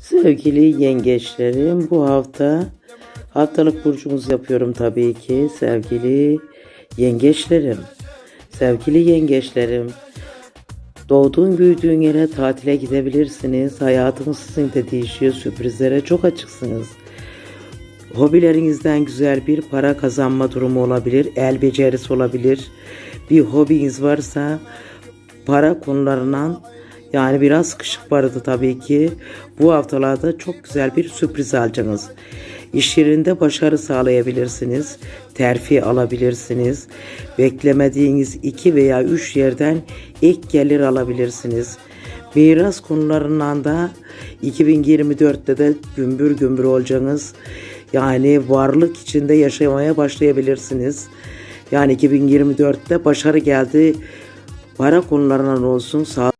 Sevgili yengeçlerim bu hafta haftalık burcumuz yapıyorum tabii ki sevgili yengeçlerim. Sevgili yengeçlerim doğduğun büyüdüğün yere tatile gidebilirsiniz. Hayatımız sizin de değişiyor sürprizlere çok açıksınız. Hobilerinizden güzel bir para kazanma durumu olabilir. El becerisi olabilir. Bir hobiniz varsa para konularından yani biraz sıkışık vardı tabii ki. Bu haftalarda çok güzel bir sürpriz alacaksınız. İş yerinde başarı sağlayabilirsiniz. Terfi alabilirsiniz. Beklemediğiniz iki veya üç yerden ek gelir alabilirsiniz. Miras konularından da 2024'te de gümbür gümbür olacaksınız. Yani varlık içinde yaşamaya başlayabilirsiniz. Yani 2024'te başarı geldi. Para konularından olsun, sağ